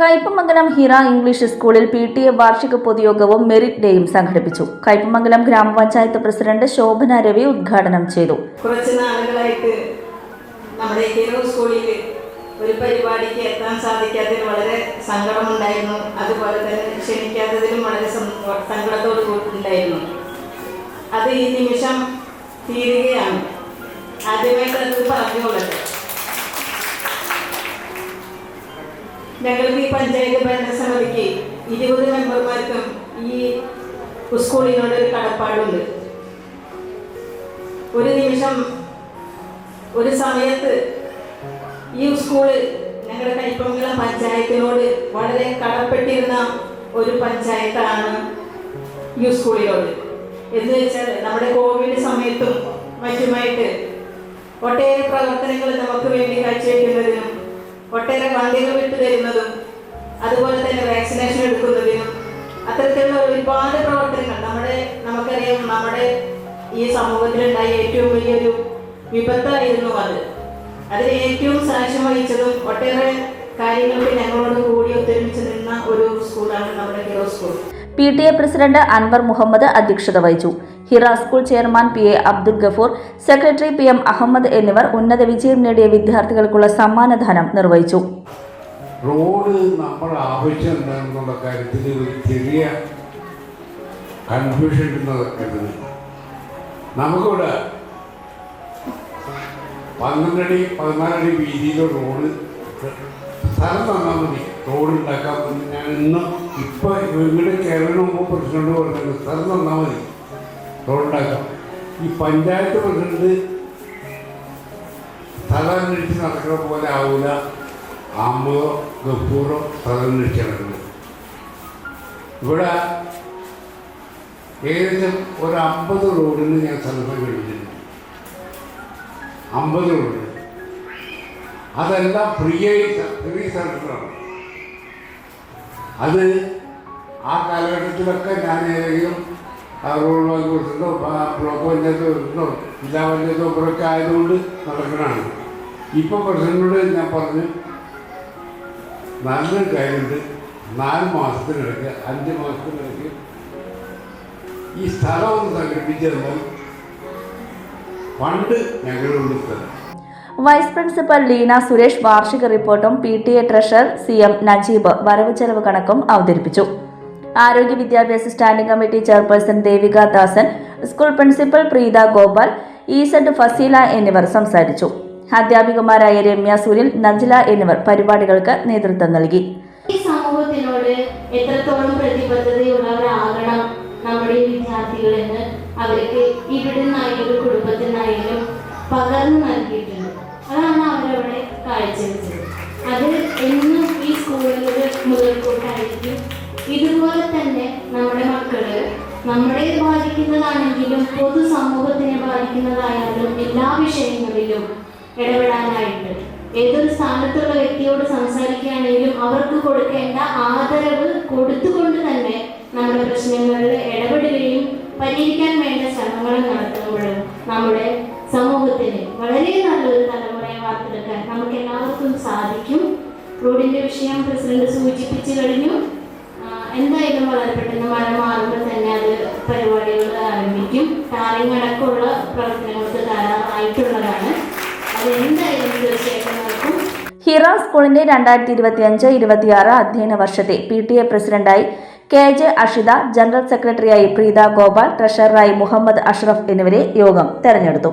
Kaipamangalam Hira English സ്കൂളിൽ P T A വാർഷിക പൊതുയോഗവും മെറിറ്റ് ഡേയും സംഘടിപ്പിച്ചു. കയ്പമംഗലം ഗ്രാമപഞ്ചായത്ത് പ്രസിഡന്റ് ശോഭന രവി ഉദ്ഘാടനം ചെയ്തു. കുറച്ച് നാളുകളായിട്ട് നമ്മുടെ ഹീറോ സ്കൂളിൽ ഒരു പരിപാടിക്ക് എത്താൻ സാധിക്കാത്തതിൽ വളരെ സങ്കടമുണ്ടായിരുന്നു. അതുപോലെ തന്നെ ക്ഷണിക്കാത്തതിലും വളരെ സങ്കടത്തോട് കൂടിയിട്ടുണ്ടായിരുന്നു. അത് ഈ നിമിഷം തീരുകയാണ്. ആദ്യമായിട്ട് അത് പറഞ്ഞുകൊള്ളട്ടെ ഞങ്ങൾക്ക് ഈ പഞ്ചായത്ത് ഭരണസമിതിക്ക് ഇരുപത് മെമ്പർമാർക്കും ഈ സ്കൂളിനോട് ഒരു കടപ്പാടുണ്ട്. ഒരു നിമിഷം ഒരു സമയത്ത് ഈ സ്കൂൾ ഞങ്ങളുടെ കൈപ്പമംഗലം പഞ്ചായത്തിനോട് വളരെ കടപ്പെട്ടിരുന്ന ഒരു പഞ്ചായത്താണ് ഈ സ്കൂളിനോട് എന്ന് വെച്ചാൽ നമ്മുടെ കോവിഡ് സമയത്തും മറ്റുമായിട്ട് ഒട്ടേറെ പ്രവർത്തനങ്ങൾ നമുക്ക് വേണ്ടി കാഴ്ചവെക്കുന്നതിനും ഒട്ടേറെ വണ്ടികൾ വിട്ടു തരുന്നതും അതുപോലെ തന്നെ വാക്സിനേഷൻ എടുക്കുന്നതിനും അത്തരത്തിലുള്ള ഒരുപാട് പ്രവർത്തനങ്ങൾ നമ്മുടെ നമുക്കറിയാം നമ്മുടെ ഈ സമൂഹത്തിലുണ്ടായ ഏറ്റവും വലിയൊരു വിപത്തായിരുന്നു അത്. അതിന് ഏറ്റവും സാക്ഷ്യം വഹിച്ചതും ഒട്ടേറെ കാര്യങ്ങൾക്ക് ഞങ്ങളോട് കൂടി ഒത്തൊരുമിച്ച് നിന്ന ഒരു സ്കൂളാണ് നമ്മുടെ Hira school. P T A president Anwar Muhammad അധ്യക്ഷത വഹിച്ചു. Hira school chairman P A Abdul Gafoor secretary P M Ahmed എന്നിവർ ഉന്നത വിജയം നേടിയ വിദ്യാർത്ഥികൾക്കുള്ള സമ്മാനദാനം നിർവഹിച്ചു. റോഡ് നമ്മൾ ആവശ്യം കാര്യത്തിൽ ഒരു ചെറിയ കൺഫ്യൂഷൻ നമുക്കിവിടെ പന്ത്രണ്ടടി പതിനാലടി വീതിയിലെ റോഡ് സ്ഥലം തന്നാൽ മതി. റോഡ് ഉണ്ടാക്കാൻ വേണ്ടി ഞാൻ ഇന്ന് ഇപ്പോൾ ഇവിടെ കേരളം പ്രസിഡന്റ് പറഞ്ഞത് സ്ഥലം തന്നാൽ മതി. റോഡ് ഉണ്ടാക്കാം ഈ പഞ്ചായത്ത് പ്രസിഡന്റ് സ്ഥലം അന്വേഷിച്ച് നടക്കുന്ന പോലെ ആവില്ല ആമ്പോ ഗപ്പൂറോ സ്ഥലം അന്വേഷിച്ച് നടക്കുന്നത് ഇവിടെ ഏകദേശം ഒരു അമ്പത് റോഡിന് ഞാൻ സ്ഥലം കഴിഞ്ഞിട്ടുണ്ട് അമ്പത് റോഡ്. അതെല്ലാം ആയി ഫ്രീ അത് ആ കാലഘട്ടത്തിലൊക്കെ ഞാൻ ഏതെങ്കിലും റോഡ് ബ്ലോക്ക് പഞ്ചായത്ത് കൊടുത്തിട്ടോ ജില്ലാ പഞ്ചായത്ത് ഒക്കെ ആയതുകൊണ്ട് നടക്കണതാണ്. ഇപ്പം പ്രസിഡന്റിനോട് ഞാൻ പറഞ്ഞു നല്ലൊരു കാര്യമുണ്ട്. നാല് മാസത്തിനിടയ്ക്ക് അഞ്ച് മാസത്തിനിടയ്ക്ക് ഈ സ്ഥലം ഒന്ന് സംഘടിപ്പിച്ചിരുന്നു പണ്ട് ഞങ്ങളുടെ സ്ഥലം. വൈസ് പ്രിൻസിപ്പൽ ലീന സുരേഷ് വാർഷിക റിപ്പോർട്ടും P T A treasurer C M Najeeb വരവ് ചെലവ് കണക്കും അവതരിപ്പിച്ചു. ആരോഗ്യ വിദ്യാഭ്യാസ standing committee chairperson Devika Dasan school principal Preetha Gopal Z Faseela എന്നിവർ സംസാരിച്ചു. അധ്യാപികമാരായ രമ്യ സുനിൽ നജ്ല എന്നിവർ പരിപാടികൾക്ക് നേതൃത്വം നൽകി. സമൂഹത്തിനോട് എത്രത്തോളം നമ്മുടെ ഈ വിദ്യാർത്ഥികളെന്ന് അവർക്ക് ഇവിടുന്നായാലും കുടുംബത്തിനായാലും പകർന്നു നൽകിയിട്ടുണ്ട്. അതാണ് അവരവിടെ കാഴ്ചവെച്ചത്. അത് എന്നും ഈ സ്കൂളിൽ ഒരു മുതൽക്കൂട്ടായിരിക്കും. ഇതുപോലെ തന്നെ നമ്മുടെ മക്കൾ നമ്മളെ ബാധിക്കുന്നതാണെങ്കിലും പൊതുസമൂഹത്തിനെ ബാധിക്കുന്നതായാലും എല്ലാ വിഷയങ്ങളിലും ഇടപെടാനായിട്ട്. ഏതൊരു സ്ഥാനത്തുള്ള വ്യക്തിയോട് സംസാരിക്കുകയാണെങ്കിലും അവർക്ക് കൊടുക്കേണ്ട ആദരവ് കൊടുത്തുകൊണ്ട് തന്നെ നമ്മുടെ പ്രശ്നങ്ങളിൽ ഇടപെടുകയും പരിഹരിക്കാൻ വേണ്ട ശ്രമങ്ങൾ നടത്തുമ്പോഴും നമ്മുടെ സമൂഹത്തിന് വളരെ നല്ലൊരു റോഡിന്റെ വിഷയം പ്രസിഡന്റ് സൂചിപ്പിച്ചു കഴിഞ്ഞു. എന്തായാലും വളരെ പെട്ടെന്ന് മഴ മാറുമ്പോൾ തന്നെ അത് പരിപാടികൾ ആരംഭിക്കും. ടാറിങ് അടക്കമുള്ള പ്രവർത്തനങ്ങൾക്ക് തയ്യാറായിട്ടുള്ളതാണ്. അത് എന്തായാലും തീർച്ചയായിട്ടും നടക്കും. ഹിറ സ്കൂളിന്റെ രണ്ടായിരത്തി ഇരുപത്തി അഞ്ച് ഇരുപത്തിയാറ് അധ്യയന വർഷത്തെ പി ടി എ പ്രസിഡന്റായി കെ ജെ അഷിത ജനറൽ സെക്രട്ടറിയായി പ്രീത ഗോപാൽ ട്രഷററായി മുഹമ്മദ് അഷ്റഫ് എന്നിവരെ യോഗം തെരഞ്ഞെടുത്തു.